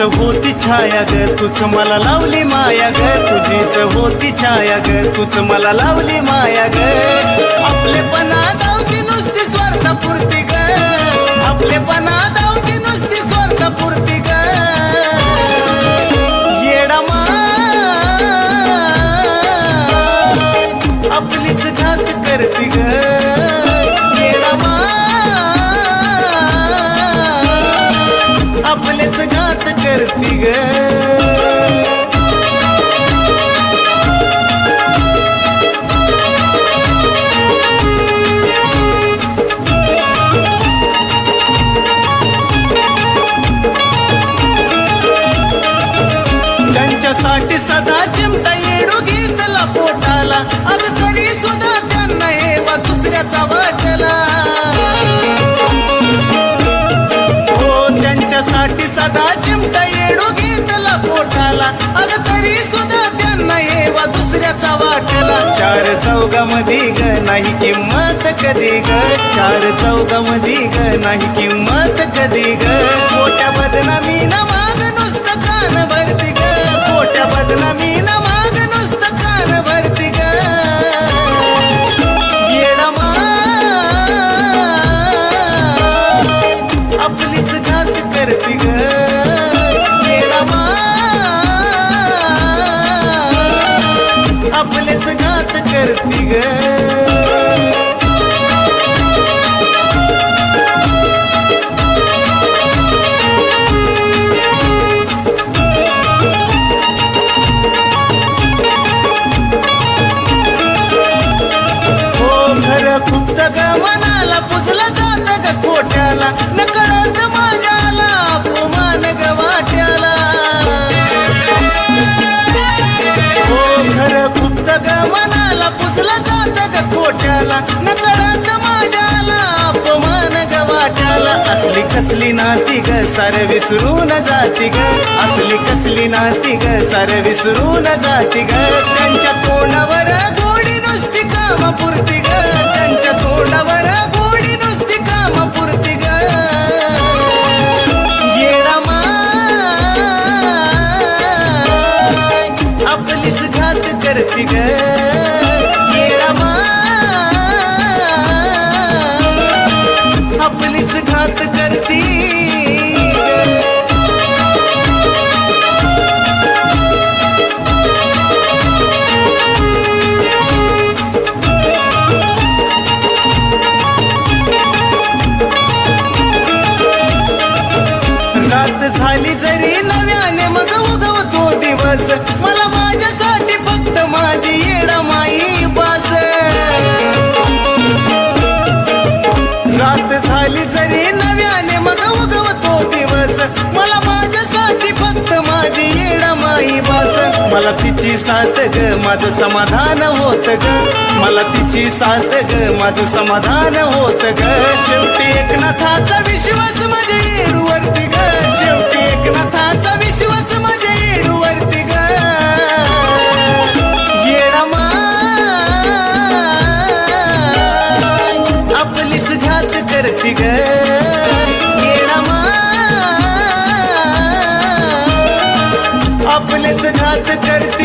होती छाया ग तूच मला लावली माया ग. तुझीच होती छाया ग तूच मला लावली माया ग. आपलेपणा दावती नुसती स्वार्थापुरती ग. आपलेपणा दावती नुसती स्वार्थापुरती ग. येडा मा. आपलीच घात करती घात करती ग. त्यांच्यासाठी सदा अग तरी सुद्धा त्यांना हे वा दुसऱ्याचा वाटला. चार चौघामध्ये ग नाही किंमत कधी ग. चार चौघामध्ये ग नाही किंमत कधी ग. मोठ्या बदनामी ना माग नुसतं कान भरती ग. मोठ्या बदनामी ना आपलेच घात करती ग. ग नकळत माझ्याला अपमान ग वाट्याला. असली कसली नाती ग सार विसरून जाती ग. असली कसली नाती ग सार विसरून जाती ग. त्यांच्या तोंडावर गोडी नुसती कामापुरती ग. मला माझ्यासाठी फक्त माझी येडा माई बास. रात झाली जरी नव्याने मग उगवतो दिवस मला माझ्यासाठी फक्त माझी येडा माई बास. मला तिची साथ ग माझं समाधान होत ग. मला तिची साथ ग माझं समाधान होत ग. शेवटी एकनाथाचा विश्वास माझ्या येडूवरती ग. आपलेच घात करते.